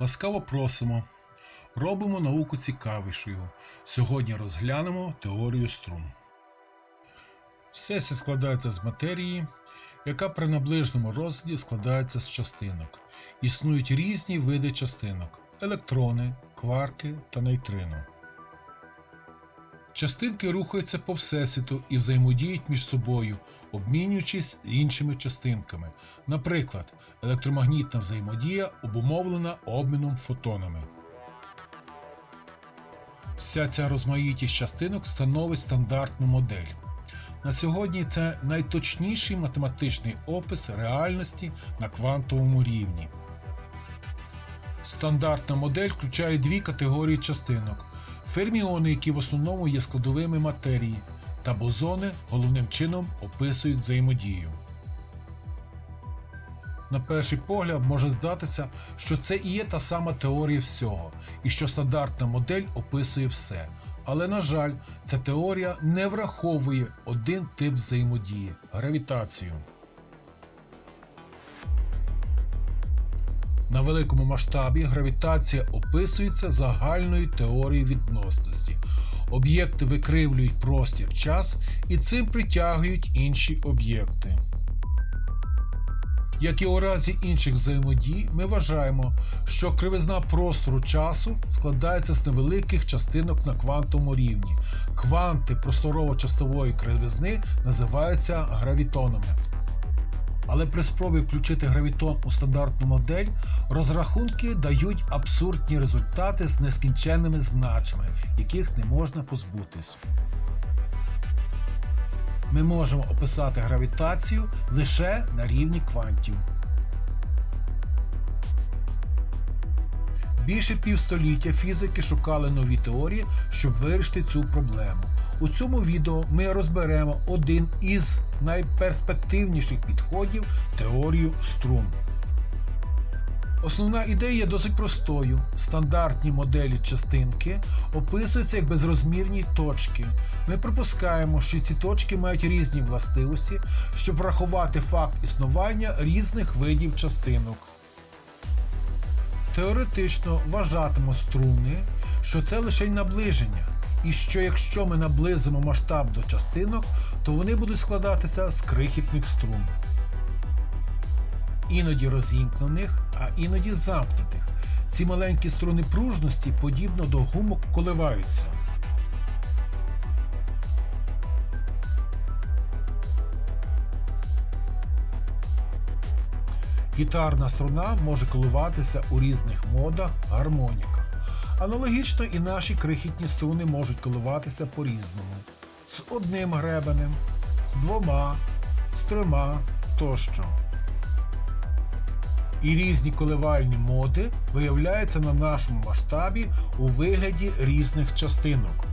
Ласкаво просимо. Робимо науку цікавішою. Сьогодні розглянемо теорію струн. Всесвіт складається з матерії, яка при наближеному розгляді складається з частинок. Існують різні види частинок електрони, кварки та нейтрино. Частинки рухаються по всесвіту і взаємодіють між собою, обмінюючись іншими частинками. Наприклад, електромагнітна взаємодія обумовлена обміном фотонами. Вся ця розмаїтість частинок становить стандартну модель. На сьогодні це найточніший математичний опис реальності на квантовому рівні. Стандартна модель включає дві категорії частинок: ферміони, які в основному є складовими матерії, та бозони головним чином описують взаємодію. На перший погляд може здатися, що це і є та сама теорія всього, і що стандартна модель описує все. Але, на жаль, ця теорія не враховує один тип взаємодії гравітацію. На великому масштабі гравітація описується загальною теорією відносності. Об'єкти викривлюють простір час і цим притягують інші об'єкти. Як і у разі інших взаємодій, ми вважаємо, що кривизна простору часу складається з невеликих частинок на квантовому рівні. Кванти просторово-частової кривизни називаються гравітонами. Але при спробі включити гравітон у стандартну модель, розрахунки дають абсурдні результати з нескінченними значами, яких не можна позбутись. Ми можемо описати гравітацію лише на рівні квантів. Більше півстоліття фізики шукали нові теорії, щоб вирішити цю проблему. У цьому відео ми розберемо один із найперспективніших підходів теорію струн. Основна ідея є досить простою. Стандартні моделі частинки описуються як безрозмірні точки. Ми припускаємо, що ці точки мають різні властивості, щоб врахувати факт існування різних видів частинок. Теоретично вважатимо струни, що це лише наближення, і що якщо ми наблизимо масштаб до частинок, то вони будуть складатися з крихітних струн. Іноді розімкнених, а іноді замкнутих. Ці маленькі струни пружності, подібно до гумок, коливаються. Гітарна струна може коливатися у різних модах, гармоніках. Аналогічно і наші крихітні струни можуть коливатися по-різному. З одним гребенем, з двома, з трьома тощо. І різні коливальні моди виявляються на нашому масштабі у вигляді різних частинок.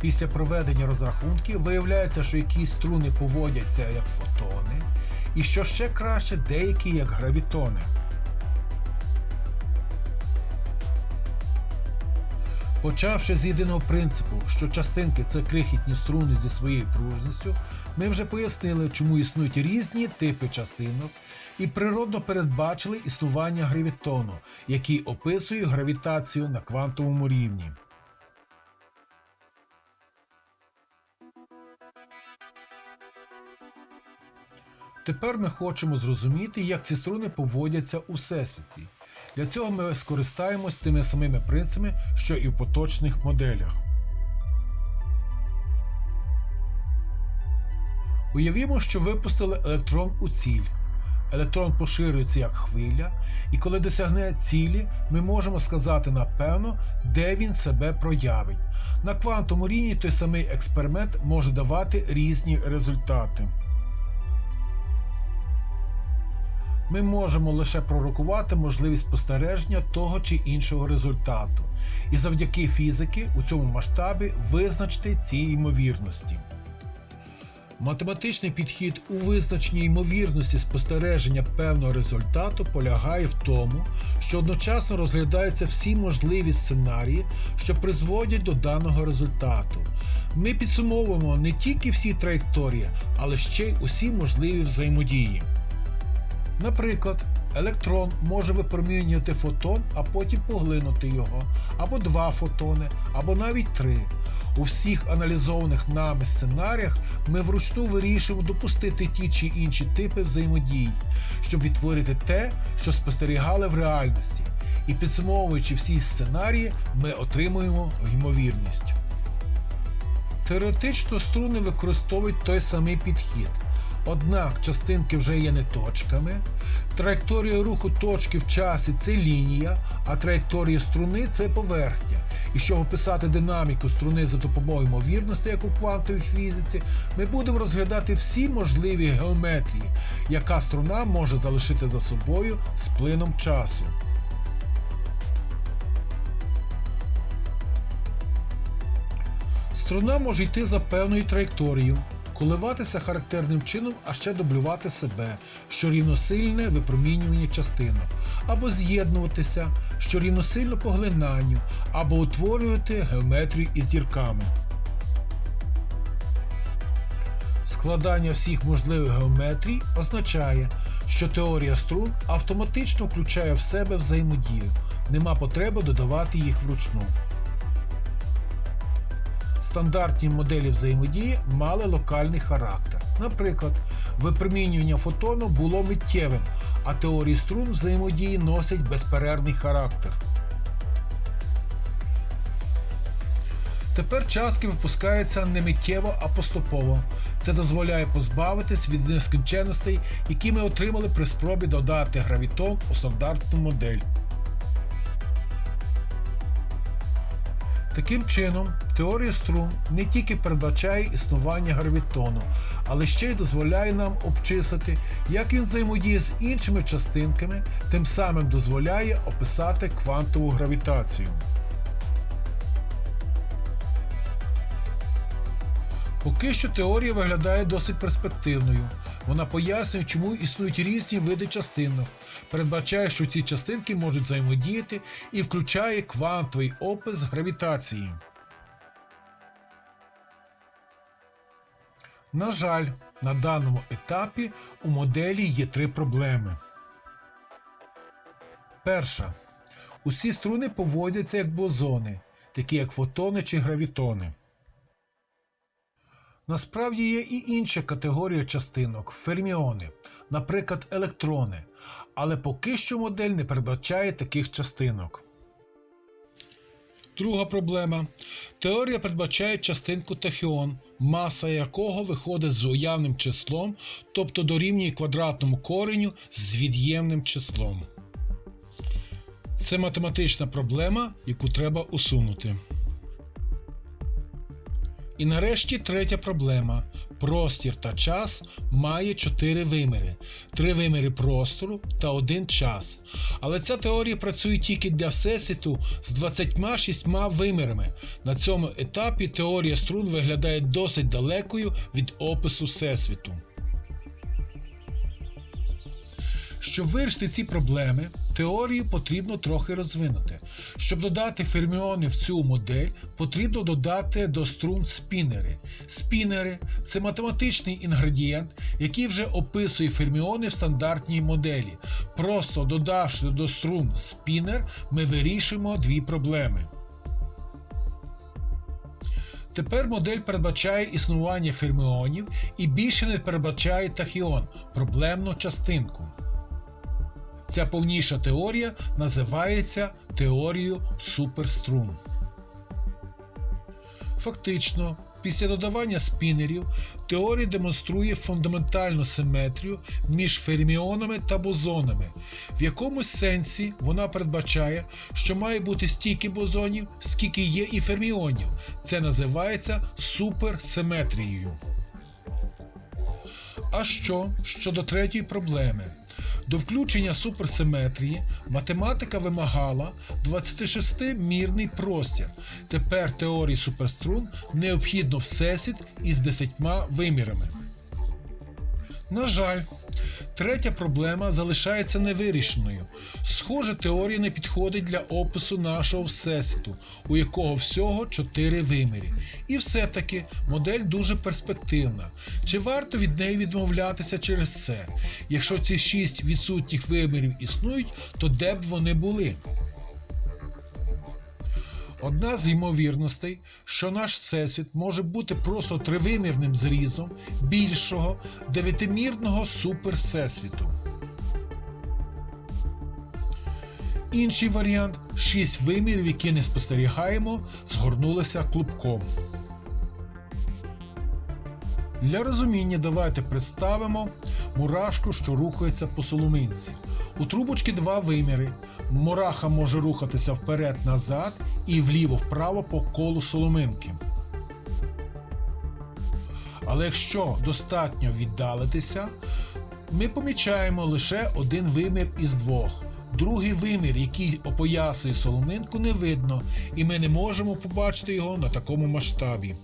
Після проведення розрахунків виявляється, що якісь струни поводяться як фотони, і що ще краще, деякі як гравітони. Почавши з єдиного принципу, що частинки це крихітні струни зі своєю пружністю, ми вже пояснили, чому існують різні типи частинок, і природно передбачили існування гравітону, який описує гравітацію на квантовому рівні. Тепер ми хочемо зрозуміти, як ці струни поводяться у всесвіті. Для цього ми скористаємось тими самими принципами, що і в поточних моделях. Уявімо, що випустили електрон у ціль. Електрон поширюється як хвиля, і коли досягне цілі, ми можемо сказати напевно, де він себе проявить. На квантовому рівні той самий експеримент може давати різні результати. Ми можемо лише пророкувати можливість спостереження того чи іншого результату, і завдяки фізики у цьому масштабі визначити ці ймовірності. Математичний підхід у визначенні ймовірності спостереження певного результату полягає в тому, що одночасно розглядаються всі можливі сценарії, що призводять до даного результату. Ми підсумовуємо не тільки всі траєкторії, але ще й усі можливі взаємодії. Наприклад, електрон може випромінювати фотон, а потім поглинути його, або два фотони, або навіть три. У всіх аналізованих нами сценаріях ми вручну вирішуємо допустити ті чи інші типи взаємодій, щоб відтворити те, що спостерігали в реальності. І підсумовуючи всі сценарії, ми отримуємо ймовірність. Теоретично струни використовують той самий підхід. Однак частинки вже є не точками. Траєкторія руху точки в часі це лінія, а траєкторія струни це поверхня. І щоб описати динаміку струни за допомогою ймовірності, як у квантовій фізиці, ми будемо розглядати всі можливі геометрії, яка струна може залишити за собою з плином часу. Струна може йти за певною траєкторією, коливатися характерним чином, а ще дублювати себе, що рівносильне випромінювання частинок, або з'єднуватися, що рівносильно поглинанню, або утворювати геометрію із дірками. Складання всіх можливих геометрій означає, що теорія струн автоматично включає в себе взаємодію, нема потреби додавати їх вручну. Стандартні моделі взаємодії мали локальний характер. Наприклад, випромінювання фотону було миттєвим, а теорії струн взаємодії носять безперервний характер. Тепер частки випускаються не миттєво, а поступово. Це дозволяє позбавитись від нескінченностей, які ми отримали при спробі додати гравітон у стандартну модель. Таким чином, теорія струн не тільки передбачає існування гравітону, але ще й дозволяє нам обчислити, як він взаємодіє з іншими частинками, тим самим дозволяє описати квантову гравітацію. Поки що теорія виглядає досить перспективною. Вона пояснює, чому існують різні види частинок, передбачає, що ці частинки можуть взаємодіяти і включає квантовий опис гравітації. На жаль, на даному етапі у моделі є три проблеми. Перша. Усі струни поводяться як бозони, такі як фотони чи гравітони. Насправді є і інша категорія частинок ферміони, наприклад, електрони, але поки що модель не передбачає таких частинок. Друга проблема. Теорія передбачає частинку тахіон, маса якого виходить з уявним числом, тобто дорівнює квадратному кореню з від'ємним числом. Це математична проблема, яку треба усунути. І нарешті третя проблема. Простір та час має чотири виміри: три виміри простору та один час. Але ця теорія працює тільки для всесвіту з 26 вимірами. На цьому етапі теорія струн виглядає досить далекою від опису всесвіту. Щоб вирішити ці проблеми, теорію потрібно трохи розвинути. Щоб додати ферміони в цю модель, потрібно додати до струн спінери. Спінери це математичний інгредієнт, який вже описує ферміони в стандартній моделі. Просто додавши до струн спінер, ми вирішуємо дві проблеми. Тепер модель передбачає існування ферміонів і більше не передбачає тахіон проблемну частинку. Ця повніша теорія називається теорією суперструн. Фактично, після додавання спінерів теорія демонструє фундаментальну симетрію між ферміонами та бозонами. В якомусь сенсі вона передбачає, що має бути стільки бозонів, скільки є і ферміонів. Це називається суперсиметрією. А що щодо третьої проблеми? До включення суперсиметрії математика вимагала 26-мірний простір. Тепер теорії суперструн необхідно всесвіт із 10 вимірами. На жаль, третя проблема залишається невирішеною. Схоже, теорія не підходить для опису нашого всесвіту, у якого всього чотири вимірі. І все-таки модель дуже перспективна. Чи варто від неї відмовлятися через це? Якщо ці шість відсутніх вимірів існують, то де б вони були? Одна з ймовірностей, що наш всесвіт може бути просто тривимірним зрізом більшого дев'ятимірного супервсесвіту. Інший варіант шість вимірів, які не спостерігаємо, згорнулися клубком. Для розуміння давайте представимо мурашку, що рухається по соломинці. У трубочки два виміри. Мураха може рухатися вперед-назад і вліво-вправо по колу соломинки. Але якщо достатньо віддалитися, ми помічаємо лише один вимір із двох. Другий вимір, який опоясує соломинку, не видно, і ми не можемо побачити його на такому масштабі.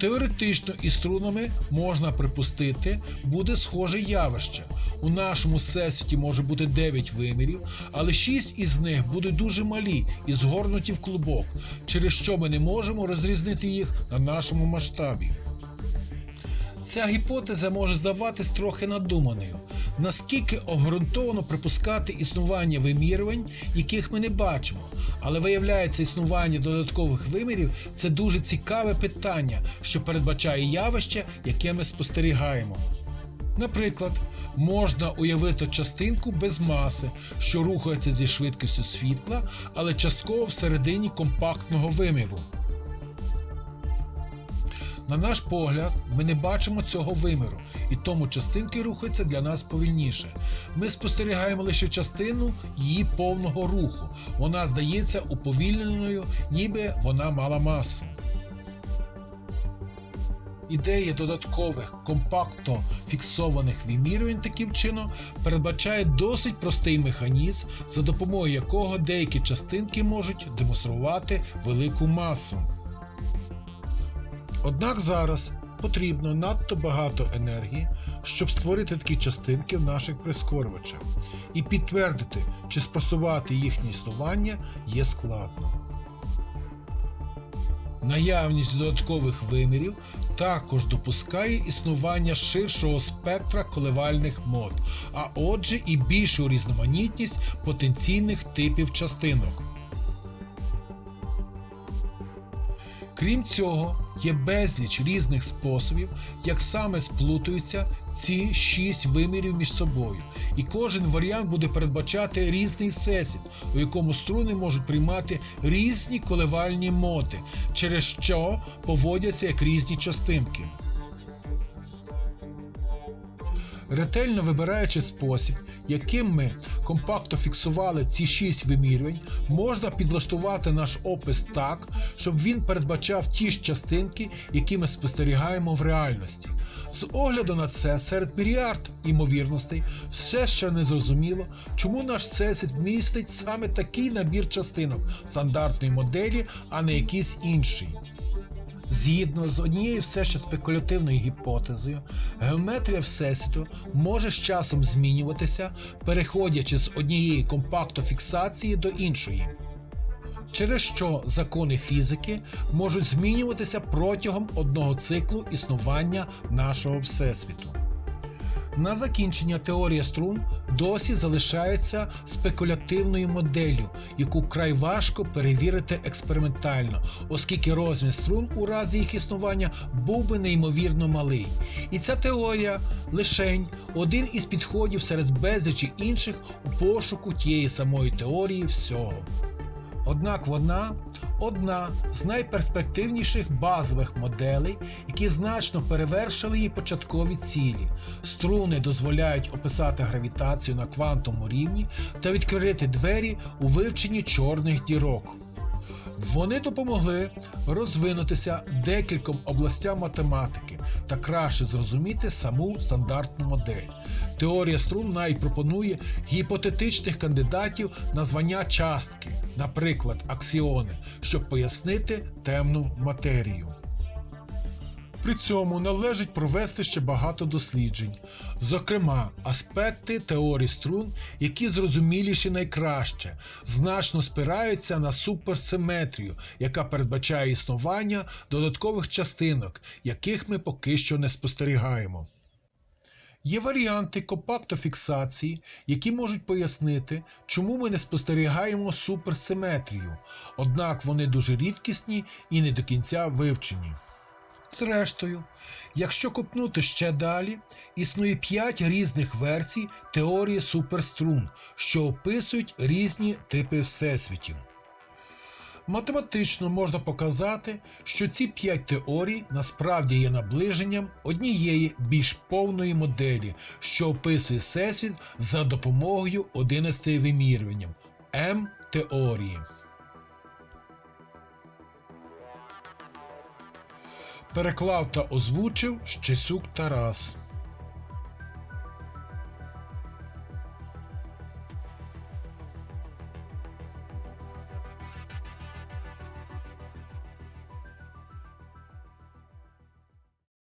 Теоретично із струнами можна припустити, буде схоже явище. У нашому всесвіті може бути 9 вимірів, але 6 із них будуть дуже малі і згорнуті в клубок, через що ми не можемо розрізнити їх на нашому масштабі. Ця гіпотеза може здаватись трохи надуманою. Наскільки обґрунтовано припускати існування вимірювань, яких ми не бачимо, але виявляється, існування додаткових вимірів це дуже цікаве питання, що передбачає явище, яке ми спостерігаємо. Наприклад, можна уявити частинку без маси, що рухається зі швидкістю світла, але частково всередині компактного виміру. На наш погляд, ми не бачимо цього виміру, і тому частинки рухаються для нас повільніше. Ми спостерігаємо лише частину її повного руху. Вона здається уповільненою, ніби вона мала масу. Ідея додаткових компактно фіксованих вимірювань таким чином передбачає досить простий механізм, за допомогою якого деякі частинки можуть демонструвати велику масу. Однак зараз потрібно надто багато енергії, щоб створити такі частинки в наших прискорювачах, і підтвердити чи спростувати їхнє існування є складно. Наявність додаткових вимірів також допускає існування ширшого спектра коливальних мод, а отже і більшу різноманітність потенційних типів частинок. Крім цього, є безліч різних способів, як саме сплутуються ці шість вимірів між собою, і кожен варіант буде передбачати різний всесвіт, у якому струни можуть приймати різні коливальні моти, через що поводяться як різні частинки. Ретельно вибираючи спосіб, яким ми компактно фіксували ці шість вимірювань, можна підлаштувати наш опис так, щоб він передбачав ті ж частинки, які ми спостерігаємо в реальності. З огляду на це, серед мільярд імовірностей, все ще не зрозуміло, чому наш всесвіт містить саме такий набір частинок стандартної моделі, а не якийсь інший. Згідно з однією все ще спекулятивною гіпотезою, геометрія Всесвіту може з часом змінюватися, переходячи з однієї компактофіксації до іншої, через що закони фізики можуть змінюватися протягом одного циклу існування нашого Всесвіту. На закінчення теорія струн досі залишається спекулятивною моделлю, яку край важко перевірити експериментально, оскільки розмір струн у разі їх існування був би неймовірно малий. І ця теорія лишень один із підходів серед безлічі інших у пошуку тієї самої теорії всього. Однак вона одна з найперспективніших базових моделей, які значно перевершили її початкові цілі. Струни дозволяють описати гравітацію на квантовому рівні та відкрити двері у вивченні чорних дірок. Вони допомогли розвинутися декільком областям математики та краще зрозуміти саму стандартну модель. Теорія струн навіть пропонує гіпотетичних кандидатів на звання частки, наприклад, аксіони, щоб пояснити темну матерію. При цьому належить провести ще багато досліджень, зокрема, аспекти теорії струн, які зрозуміліші найкраще, значно спираються на суперсиметрію, яка передбачає існування додаткових частинок, яких ми поки що не спостерігаємо. Є варіанти компактофіксації, які можуть пояснити, чому ми не спостерігаємо суперсиметрію, однак вони дуже рідкісні і не до кінця вивчені. Зрештою, якщо копнути ще далі, існує 5 різних версій теорії суперструн, що описують різні типи всесвітів. Математично можна показати, що ці 5 теорій насправді є наближенням однієї більш повної моделі, що описує всесвіт за допомогою 11 вимірюванням М-теорії. Переклав та озвучив Щесюк Тарас.